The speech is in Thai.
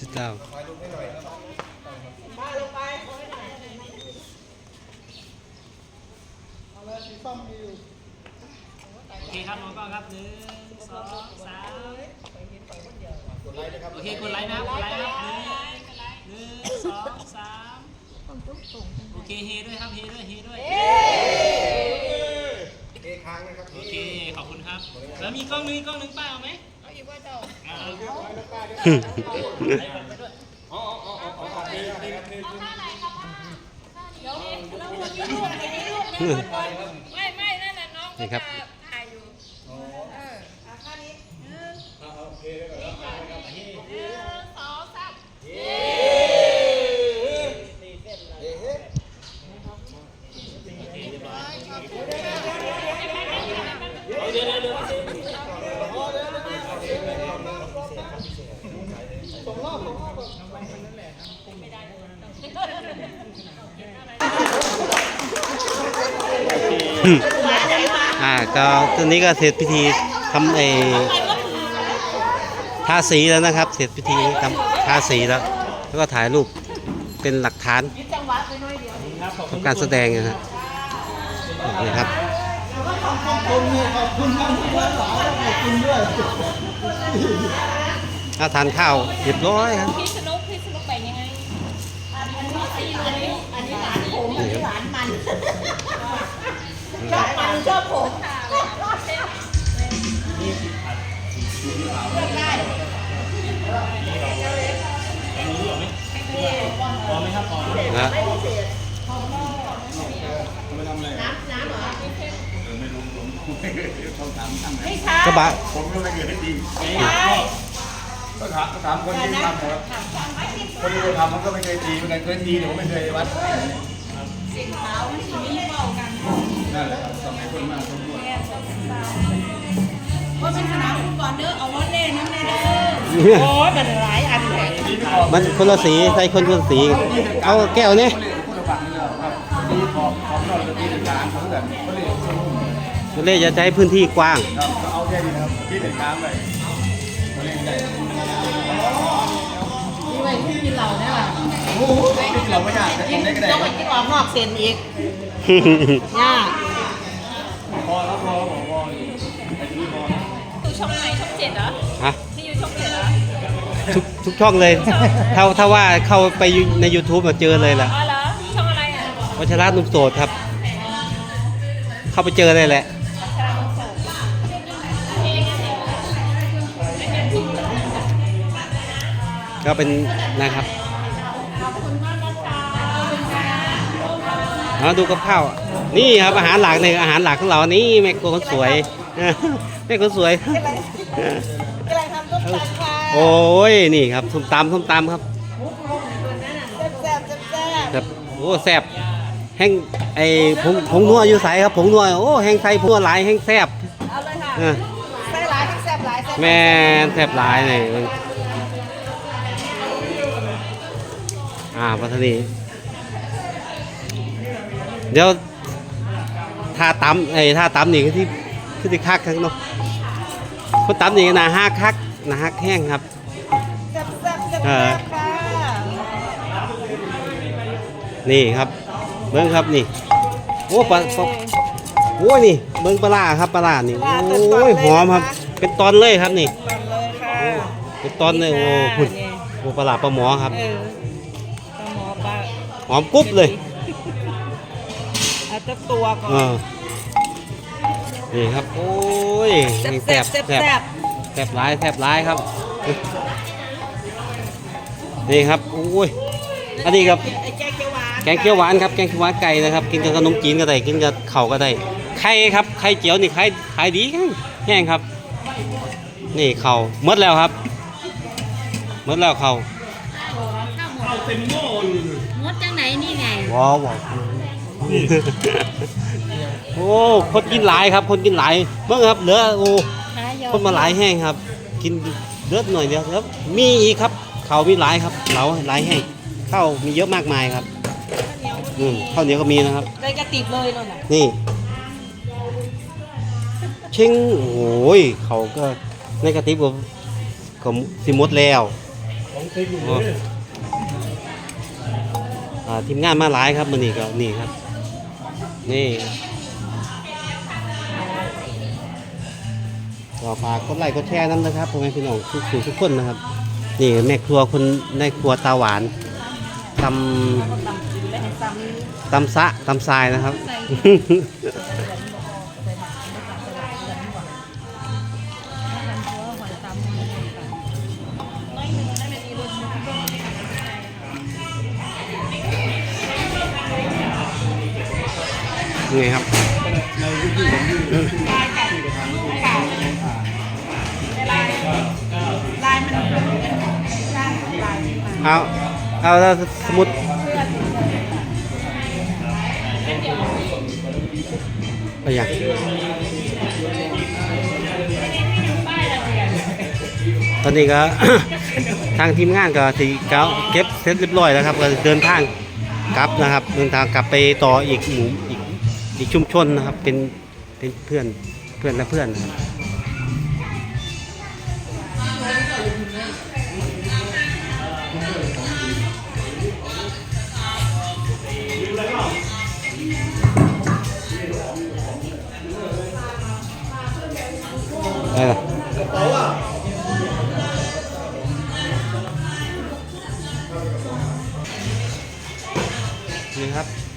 sit down โอเคครับน้องก็ครับหนึ่งสองสามโอเคกดไลค์นะครับกดไลค์นะครับหนึ่งหนึ่งสองสามโอเคเฮด้วยครับเฮด้วยเฮด้วยเอค้างนะครับโอเคขอบคุณครับ แล้วมีกล้องนึงอีกกล้องนึงป้าเอาไหม เอาอีกว่าเจ้าเอาไม่ไม่นั่นน่ะน้องก็นี่ครัจะบ ถ่ายอยู่เออเอาข้างนี้หนึ่งหนึ่งสองสาม อ่าก็ตอนนี้ก็เสร็จพิธีทำไอ้ทาสีแล้วนะครับ เสร็จพิธีทำทาสีแล้ว แล้วก็ถ่ายรูปเป็นหลักฐานของการแสดงนะฮะนี่ครับถ้าทานข้าวเรียบร้อยครับ มันชอบผมค่ะนะกระบะผมก็ไม่เคยได้ดีก็ถามก็ถามคนที่ทำครับคนที่ทำมันก็ไม่เคยตีเหมือนกันเคยตีแต่ผมไม่เคยวัดนั่น โอ้ยมันหลายอันแหละมันคนละสีใส่คนคนละสี เอาแก้วนี่เขาเรียกผู้ระบังนี่แหละครับตีขอบขอบนอกแล้วก็ตีเป็นกลางเขาเรียกเขาเรียกคนรุ่นเล่จะใช้พื้นที่กว้างครับก็เอาแค่นี้นะครับตีเป็นกลางไปเขาเรียกได้นี่ไว้ที่กินเหล้าเนี่ยล่ะโอ้โหเราไม่ยากแต่กินได้ก็ได้ต้องไปกินออกนอกเส้นอีกย่าพอแล้วพอบอกพออยู่ไอ้ที่พอนะอยู่ช่องไหนช่องเจ็ดเหรอฮะ ทุกทุกช่องเลย ถ้าถ้าว่าเข้าไปใน YouTube มาเจอเลยล่ะอ๋อเหรอช่องอะไรอะวัชระหนุ่มโสดครับ เข้าไปเจอเลยแหละ ก็เป็นนะครับมาดูกับข้าวนี่ครับอาหารหลักหนึ่งอาหารหลักของเรานี่แม่คนสวยแม่คนสวย กำลังทำต้มตำค่ะ โอ้ยนี่ครับส้มตำส้มตำครับแซ่บแซ่บแซ่บแบบโอ้แซ่บแห้งไอ้ผงผงนัวอยู่ใสครับผงนัวโอ้แห้งใสผงนัวหลายแห้งแซ่บเอาเลยค่ะอะแซ่บหลายแซ่บหลายแซ่บแม่นแซ่บหลายเลยอ่าพัฒนีเดี๋ยวถ้าตำไอ้ถ้าตำนี่คือที่คือที่คักครับเนาะคนตำนี่หนาฮักคักห นาฮักแห้งครับแซ่บแซ่บแซ่บเออค่ะนี่ครับ เบิ้งครับนี่ โอ้ปลาปลาโอ้ยนี่ เบิ้งปลาร้าครับปลาร้านี่ โอ้ยหอมครับ เป็นตอนเลยครับนี่มันเลยค่ะเป็นตอนเลยโอ้คุณโอ้ปลาร้าปลาหมอครับเออปลาหมอปลาหอมกรุ๊บเลยเอาแตัตัวก่อเอนอนี่ครับ โอ้ยแซ่บแซ่บ แซ่บแซ่บแซ่บแซ่บหลายแซ่บหลายครับ นี่ครับโอ้ยอันนี้ครับไอ้แกงเขียวหวานแกงเขียวหวานครับแกงเขียวหวานไก่นะครับ กินกับขนมจีนก็ได้กินกับข้าวก็ได้ไข่ครับไข่เจียวนี่ขายขายดีแห้งครับ นี่ข้าวหมดแล้วครับหมดแล้วข้าวมดจังไหนนี่ไงว้าวว้าวโอ้คนกินหลายครับ คนกินหลายเมื่อครับเหลือโอ้ คนมาหลายแห้งครับ กินเลือดหน่อยเดียวครับมีอีกครับข้าวมีหลายครับเหลาหลายแห้งข้าวมีเยอะมากมายครับอืมข้าวเหนียวก็มีนะครับได้กระติบเลยนั่นน่ะนี่เชิงโอ้ยเขาก็ในกระติบผมก็สิหมดแล้วผมโอ้อ่าทีมงานมาหลายครับมันนี่ก็นี่ครับ นี่ ก็ฝากกดไลค์กดแชร์นั้นนะครับพ่อแม่พี่น้องทุกทุกคนนะครับนี่แม่ครัวคนในครัวตาหวานตำตำซะตำทรายนะครับ ไงครับ เอาเอาแล้วสมุดไปยังตอนนี้ก็ทางทีมงานก็สีเก้าเก็บเสร็จเรียบร้อยแล้วครับก็เดินทางกลับนะครับ เดินทางกลับไปต่ออีกหมู่อีกอีกชุมชนนะครับ เป็นเป็นเพื่อนเพื่อนและเพื่อนนะครับ นี่ครับ